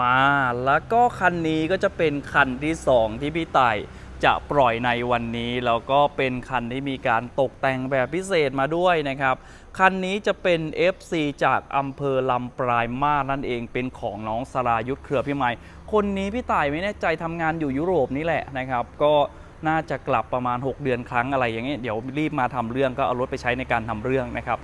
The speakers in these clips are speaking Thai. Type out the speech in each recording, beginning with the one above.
มาแล้วก็คันนี้ก็จะเป็นคันที่ 2 ที่พี่ไต่จะปล่อยในวันนี้แล้วก็เป็นคันที่มีการตกแต่งแบบพิเศษมาด้วยนะครับ คันนี้จะเป็น FC จากอำเภอลำปลายมาสนั่นเองเป็นของน้องสรายุทธเครือพี่ไม้คนนี้พี่ต่ายไม่แน่ใจทำงานอยู่ยุโรปนี่แหละนะครับ ก็ น่าจะกลับประมาณ 6 เดือนครั้งอะไรอย่างเงี้ยเดี๋ยวรีบมาทำเรื่องก็เอารถไปใช้ในการทำเรื่องนะครับ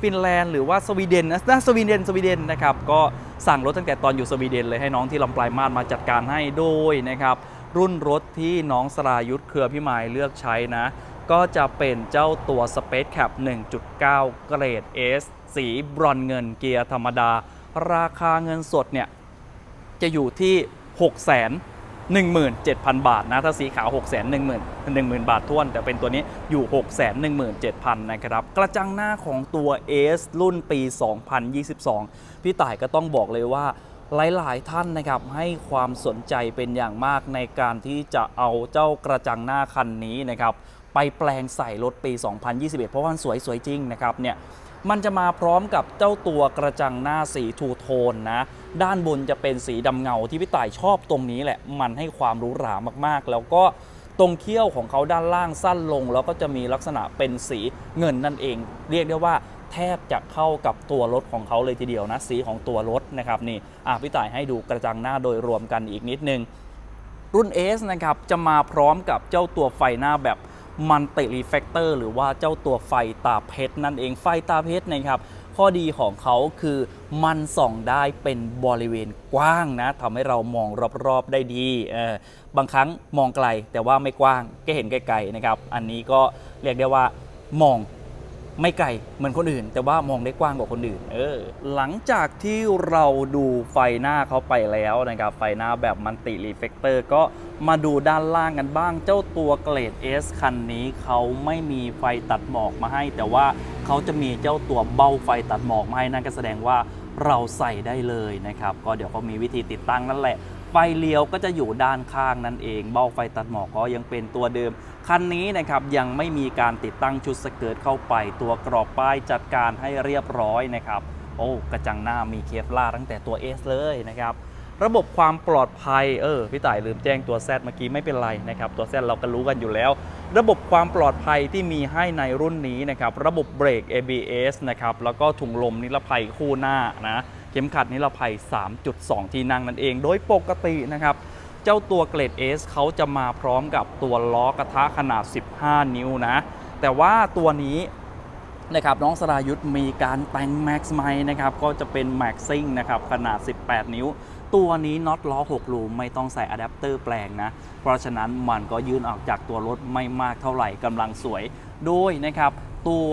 ฟินแลนด์หรือว่าสวีเดนนะสวีเดนสวีเดนนะครับก็สั่งรถตั้งแต่ตอนอยู่สวีเดนเลยให้น้องที่ลำปลายมาสมาจัดการให้โดยนะครับรุ่นรถที่น้องสรายุทธเครือพี่มายเลือกใช้นะ ก็จะเป็นเจ้าตัว Space Cap 1.9 เกรด S สีบรอนเงินเกียร์ธรรมดา ราคาเงินสดเนี่ยจะอยู่ที่6 1 7 0 0 0 บาทนะ ถ้าสีขาว 6 1 0 0 0 0 10,000 บาทท้วน แต่เป็นตัวนี้อยู่ 6 1 7 0 0 0 นะครับ กระจังหน้าของตัว S รุ่นปี 2022 พี่ต่ายก็ต้องบอกเลยว่าหลาย ๆ ท่านนะครับให้ความสนใจเป็นอย่างมากในการที่จะเอาเจ้ากระจังหน้าคันนี้นะครับไปแปลงใส่รถปี 2021 เพราะว่ามันสวยสวยจริงนะครับเนี่ย มันจะมาพร้อมกับเจ้าตัวกระจังหน้าสีทูโทนนะ ด้านบนจะเป็นสีดำเงาที่พี่ต่ายชอบตรงนี้แหละ มันให้ความหรู้หรามากๆ แล้วก็ตรงเขี้ยวของเขาด้านล่างสั้นลง แล้วก็จะมีลักษณะเป็นสีเงินนั่นเอง เรียกได้ว่าแทบจะเข้ากับตัวรถของเขาเลยทีเดียวนะ สีของตัวรถนะครับนี่อะพี่ต่ายให้ดูกระจังหน้าโดยรวมกันอีกนิดนึงรุ่น S นะครับจะมาพร้อมกับเจ้าตัวไฟหน้าแบบ มันติรีเฟกเตอร์หรือว่าเจ้าตัวไฟตาเพชรนั่นเองไฟตาเพชรนะครับข้อดีของเขาคือมันส่องได้เป็นบริเวณกว้างนะทำให้เรามองรอบๆได้ดีเออบางครั้งมองไกลแต่ว่าไม่กว้างก็เห็นไกลๆนะครับ อันนี้ก็เรียกได้ว่ามอง ไม่ไกลเหมือนคนอื่น แต่ว่ามองได้กว้างกว่าคนอื่น เออ หลังจากที่เราดูไฟหน้าเขาไปแล้วนะครับ ไฟหน้าแบบมันติรีเฟกเตอร์ก็มาดูด้านล่างกันบ้าง เจ้าตัวเกรด S คันนี้เขาไม่มีไฟตัดหมอกมาให้ แต่ว่าเขาจะมีเจ้าตัวเบ้าไฟตัดหมอกมาให้นั่นก็แสดงว่าเราใส่ได้เลยนะครับ ก็เดี๋ยวเขามีวิธีติดตั้งนั่นแหละ ฟเลี้ยวก็จะอยู่ด้านข้างนั่นเองเบ้าไฟตัดหมอกก็ยังเป็นตัวเดิม คันนี้นะครับยังไม่มีการติดตั้งชุดสเกิร์ตเข้าไป ตัวกรอบป้ายจัดการให้เรียบร้อยนะครับ โอ้กระจังหน้ามีเคฟล่าตั้งแต่ตัว S เลยนะครับระบบความปลอดภัย เออ พี่ต่ายลืมแจ้งตัว Z เมื่อกี้ไม่เป็นไรนะครับ ตัว Z เราก็รู้กันอยู่แล้ว ระบบความปลอดภัยที่มีให้ในรุ่นนี้นะครับ ระบบเบรก ABS นะครับ แล้วก็ถุงลมนิรภัยคู่หน้านะ เข็มขัดนิรภัย 3.2 ที่นั่งนั่นเอง โดยปกตินะครับ เจ้าตัวเกรด S เขาจะมาพร้อมกับตัวล้อกระทะขนาด 15 นิ้วนะ แต่ว่าตัวนี้นะครับน้องสรายุทธ์มีการแต่ง Max ใหม่นะครับก็จะเป็น Maxing นะครับขนาด 18 นิ้ว ตัวนี้น็อตล้อ6รูไม่ต้องใส่อะแดปเตอร์แปลงนะ เพราะฉะนั้นมันก็ยืนออกจากตัวรถไม่มากเท่าไหร่กำลังสวย โดยนะครับตัว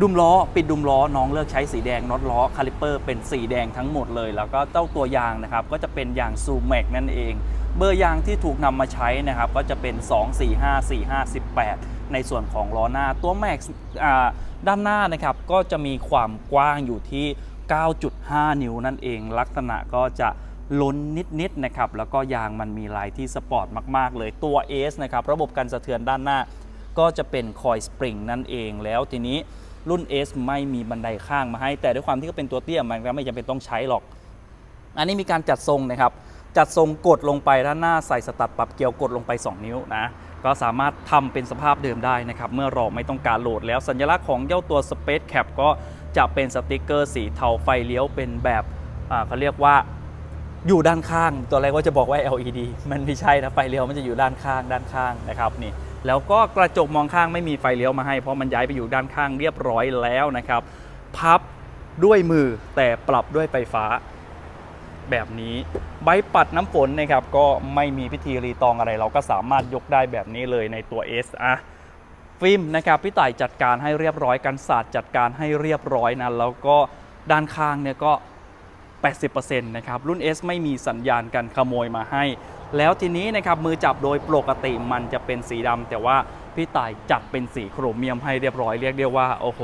ดุมล้อปิดดุมล้อน้องเลือกใช้สีแดงน็อตล้อคาลิปเปอร์เป็นสีแดงทั้งหมดเลย แล้วก็เจ้าตัวยางนะครับก็จะเป็นยางซูแม็กนั่นเอง เบอร์ยางที่ถูกนำมาใช้นะครับก็จะเป็น 2 4 5 4 5 18 ในส่วนของล้อหน้าตัวแม็กด้านหน้านะครับก็จะมีความกว้างอยู่ที่ 9.5 นิ้วนั่นเอง ลักษณะก็จะล้นนิดๆนะครับแล้วก็ยางมันมีลายที่สปอร์ตมากๆ เลยตัว S นะครับระบบการสะเทือนด้านหน้า ก็จะเป็นคอยสปริงนั่นเองแล้วทีนี้ รุ่น S ไม่มีบันไดข้างมาให้ แต่ด้วยความที่ก็เป็นตัวเตี้ยมันก็ไม่จำเป็นต้องใช้หรอก อันนี้มีการจัดทรงนะครับ จัดทรงกดลงไปด้านหน้าใส่สตัดปรับเกียวกดลงไป 2 นิ้วนะ ก็สามารถทำเป็นสภาพเดิมได้นะครับ เมื่อราไม่ต้องการโหลดแล้วสัญลักษณ์ของเจ้าตัว Space Cap ก็จะเป็นสติกเกอร์สีเทาไฟเลี้ยวเป็นแบบเขาเรียกว่าอยู่ด้านข้าง ตัวแรกว่าจะบอกว่า LED มันไม่ใช่นะไฟเลี้ยวมันจะอยู่ด้านข้างด้านข้างนะครับนี่ แล้วก็กระจกมองข้างไม่มีไฟเลี้ยวมาให้ เพราะมันย้ายไปอยู่ด้านข้างเรียบร้อยแล้วนะครับ พับด้วยมือแต่ปรับด้วยไฟฟ้า แบบนี้ใบปัดน้ำฝนนะครับ ก็ไม่มีพิธีรีตองอะไร เราก็สามารถยกได้แบบนี้เลยในตัว S อะฟิล์มนะครับพี่ต่ายจัดการให้เรียบร้อยกันศาสตร์จัดการให้เรียบร้อยนะแล้วก็ด้านข้างเนี่ยก็ 80%นะครับรุ่น S ไม่มีสัญญาณการขโมยมาให้ แล้วทีนี้นะครับมือจับโดยปกติมันจะเป็นสีดำแต่ว่าพี่ต่ายจัดเป็นสีโครเมียมให้เรียบร้อยเรียกได้ว่า โอ้โห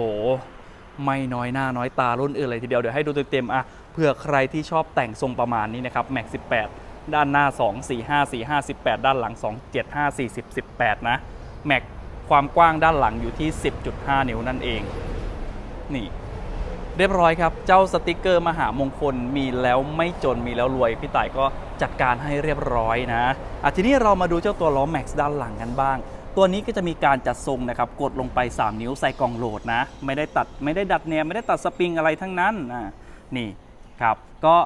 ไม่น้อยหน้าน้อยตารุ่นอื่นเลยทีเดียวเดี๋ยวให้ดูเต็มๆอะเผื่อใครที่ชอบแต่งทรงประมาณนี้นะครับ Max 18 ด้านหน้า 2 4 5 4 5 18 ด้านหลัง 2 7 5 40 18 นะ Max ความกว้างด้านหลังอยู่ที่ 10.5 นิ้วนั่นเอง นี่ เรียบร้อยครับ เจ้าสติกเกอร์มหามงคลมีแล้วไม่จนมีแล้วรวย พี่ต่ายก็จัดการให้เรียบร้อยนะอะทีนี้เรามาดูเจ้าตัวล้อแม็กซ์ด้านหลังกันบ้าง ตัวนี้ก็จะมีการจัดทรงนะครับ กดลงไป 3 นิ้วใส่กล่องโหลดนะ ไม่ได้ตัดไม่ได้ดัดแนวไม่ได้ตัดสปริงอะไรทั้งนั้นอะนี่ครับก็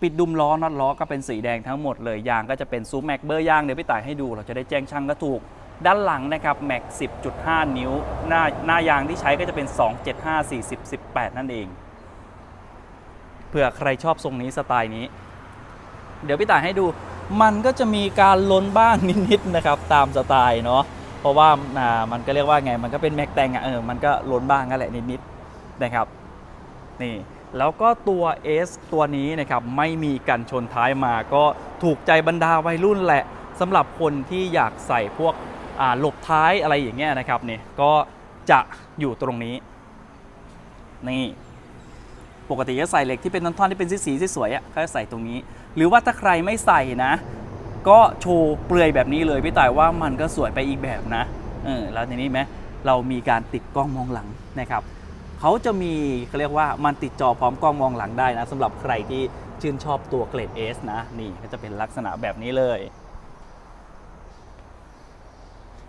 ปิดดุมล้อน็อตล้อก็เป็นสีแดงทั้งหมดเลยยางก็จะเป็นซูแม็กเบอร์ยางเดี๋ยวพี่ต่ายให้ดู เราจะได้แจ้งช่างก็ถูก ด้านหลังนะครับแม็ก10.5 นิ้ว หน้าหน้ายางที่ใช้ก็จะเป็น 275 40 18 นั่นเองเผื่อใครชอบทรงนี้สไตล์นี้ เดี๋ยวพี่ต่ายให้ดูมันก็จะมีการล้นบ้างนิดๆนะครับตามสไตล์เนาะเพราะว่าอ่ามันก็เรียกว่าไงมันก็เป็นแม็กแตงอะเออมันก็ล้นบ้างนั่นแหละนิดๆนะครับนี่แล้วก็ตัว S ตัวนี้นะครับไม่มีกันชนท้ายมาก็ถูกใจบรรดาวัยรุ่นแหละสำหรับคนที่อยากใส่พวก หลบท้ายอะไรอย่างเงี้ยนะครับเนี่ยก็จะอยู่ตรงนี้นี่ปกติจะใส่เหล็กที่เป็นท่อนๆที่เป็นสีๆสวยๆอะเขาจะใส่ตรงนี้ หรือว่าถ้าใครไม่ใส่นะ ก็โชว์เปลือยแบบนี้เลยพี่ต่ายว่ามันก็สวยไปอีกแบบนะเออแล้วทีนี้ไหมเรามีการติดกล้องมองหลังนะครับเขาจะมีเขาเรียกว่ามันติดจอพร้อมกล้องมองหลังได้นะสำหรับใครที่ชื่นชอบตัวเกรด S นะนี่ก็จะเป็นลักษณะแบบนี้เลย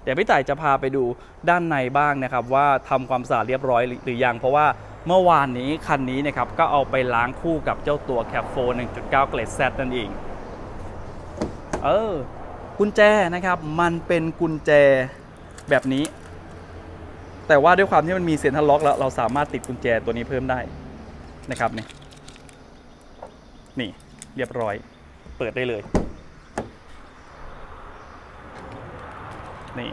เดี๋ยวพี่ต่ายจะพาไปดูด้านในบ้างนะครับ ว่าทำความสะอาดเรียบร้อยหรือยัง เพราะว่าเมื่อวานนี้คันนี้นะครับก็เอาไปล้างคู่กับเจ้าตัว Cap 4 1.9 เกรด Z นั่นเอง เออกุญแจนะครับมันเป็นกุญแจแบบนี้ แต่ว่าด้วยความที่มันมีเซ็นทรัลล็อกแล้วเราสามารถติดกุญแจตัวนี้เพิ่มได้นะครับนี่นี่เรียบร้อย เปิดได้เลย นี่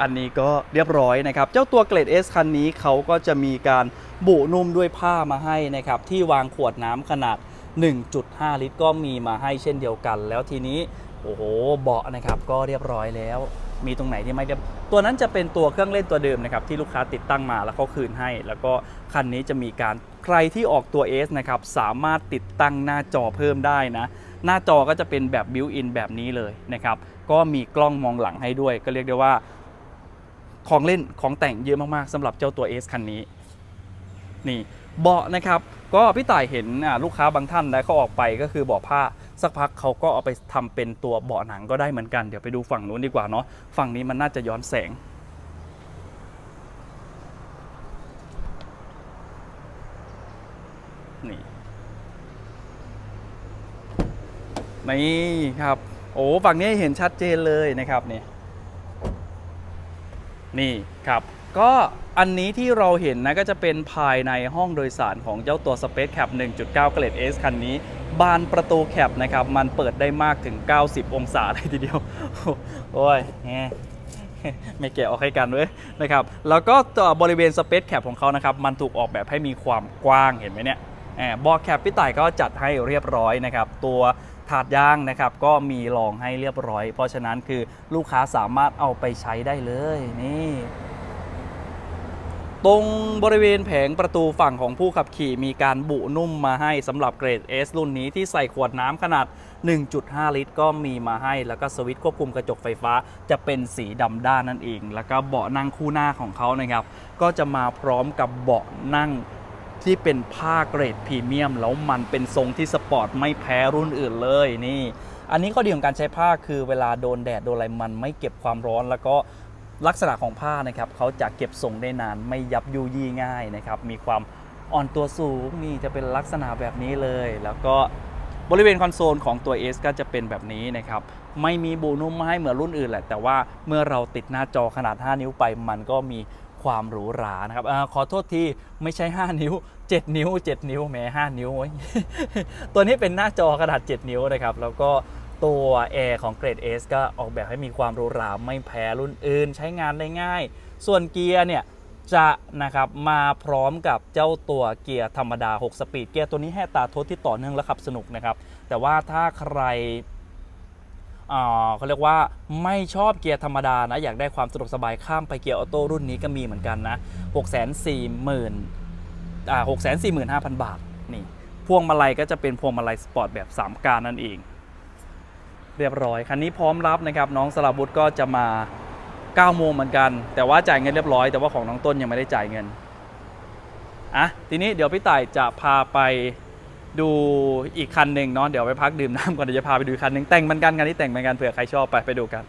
อันนี้ก็เรียบร้อยนะครับ เจ้าตัวเกรด S คันนี้เขาก็จะมีการบุนุ่มด้วยผ้ามาให้นะครับ ที่วางขวดน้ำขนาด 1.5 ลิตร ก็มีมาให้เช่นเดียวกัน แล้วทีนี้ โอ้โห เบาะนะครับก็เรียบร้อยแล้ว มีตรงไหนที่ไม่เรียบ ตัวนั้นจะเป็นตัวเครื่องเล่นตัวเดิมนะครับ ที่ลูกค้าติดตั้งมาแล้วเขาคืนให้ แล้วก็คันนี้จะมีการใครที่ออกตัว S นะครับสามารถติดตั้งหน้าจอเพิ่มได้นะ หน้าจอก็จะเป็นแบบบิวอินแบบนี้เลยนะครับ ก็มีกล้องมองหลังให้ด้วย ก็เรียกได้ว่า ของเล่นของแต่งเยอะมากๆสำหรับเจ้าตัว S คันนี้ นี่เบาะนะครับก็พี่ต่ายเห็นลูกค้าบางท่านนะเขาออกไปก็คือเบาะผ้าสักพักเขาก็เอาไปทำเป็นตัวเบาะหนังก็ได้เหมือนกันเดี๋ยวไปดูฝั่งนู้นดีกว่าเนาะฝั่งนี้มันน่าจะย้อนแสง นี่ นี่ครับ โอ้ฝั่งนี้เห็นชัดเจนเลยนะครับนี่นี่ครับ ก็อันนี้ที่เราเห็นนะก็จะเป็นภายในห้องโดยสารของเจ้าตัว Space Cap 1.9 เกรด S คันนี้ บานประตูแคปนะครับ มันเปิดได้มากถึง 90 องศาเลยทีเดียว โอ้ยแหมไม่แกะออกให้กันเว้ยนะครับ แล้วก็ตัวบริเวณ Space Cap ของเขานะครับ มันถูกออกแบบให้มีความกว้างเห็นไหมเนี่ยแอบอแคปพี่ต่ายก็จัดให้เรียบร้อยนะครับ ตัว ถาดยางนะครับก็มีรองให้เรียบร้อย เพราะฉะนั้นคือลูกค้าสามารถเอาไปใช้ได้เลยนี่ตรงบริเวณแผงประตูฝั่งของผู้ขับขี่มีการบุนุ่มมาให้สำหรับเกรด S รุ่นนี้ที่ใส่ขวดน้ำขนาด 1.5 ลิตร ก็มีมาให้ แล้วก็สวิตช์ควบคุมกระจกไฟฟ้าจะเป็นสีดำด้านนั่นเอง แล้วก็เบาะนั่งคู่หน้าของเขานะครับ ก็จะมาพร้อมกับเบาะนั่ง ที่เป็นผ้าเกรดพรีเมียม แล้วมันเป็นทรงที่สปอร์ตไม่แพ้รุ่นอื่นเลยนี่ อันนี้ข้อดีของการใช้ผ้าคือเวลาโดนแดดโดนอะไรมันไม่เก็บความร้อนแล้วก็ลักษณะของผ้านะครับเขาจะเก็บทรงได้นานไม่ยับยุยี่ง่ายนะครับมีความอ่อนตัวสูงนี่จะเป็นลักษณะแบบนี้เลย แล้วก็บริเวณคอนโซลของตัว S ก็จะเป็นแบบนี้นะครับ ไม่มีบูนุ่มมาให้เหมือนรุ่นอื่นแหละ แต่ว่าเมื่อเราติดหน้าจอขนาด 5 นิ้วไป มันก็มี ความหรูหรานะครับอขอโทษที่ไม่ใช่ 5 นิ้ว 7 นิ้ว 7 นิ้วแหม้5นิ้ว ตัวนี้เป็นหน้าจอขนาด 7 นิ้วนะครับ แล้วก็ตัวแอร์ของเกรด S ก็ออกแบบให้มีความหรูหราไม่แพ้รุ่นอื่น ใช้งานได้ง่าย ส่วนเกียร์เนี่ยจะนะครับมาพร้อมกับเจ้าตัวเกียร์ธรรมดา 6 สปีด เกียร์ตัวนี้แหกตาทดที่ต่อเนื่องและขับสนุกนะครับ แต่ว่าถ้าใคร เขาเรียกว่าไม่ชอบเกียร์ธรรมดานะ อยากได้ความสะดวกสบายข้ามไปเกียร์ออโต้รุ่นนี้ก็มีเหมือนกันนะ 6 4 0 0 0 0อ่า6 4 5 0 0 0บาทนี่พวงมาลัยก็จะเป็นพวงมาลัยสปอร์ตแบบ 3 การนั่นเอง เรียบร้อย คันนี้พร้อมรับนะครับน้องสลับบุตรก็จะมา9โมงเหมือนกัน แต่ว่าจ่ายเงินเรียบร้อยแต่ว่าของน้องต้นยังไม่ได้จ่ายเงินอะทีนี้เดี๋ยวพี่ต่ายจะพาไป ดูอีกคันหนึ่งเนาะเดี๋ยวไปพักดื่มน้ำก่อนเดี๋ยวจะพาไปดูคันหนึ่งแต่งเหมือนกันคันนี้แต่งเหมือนกันเผื่อใครชอบไปไปดูกัน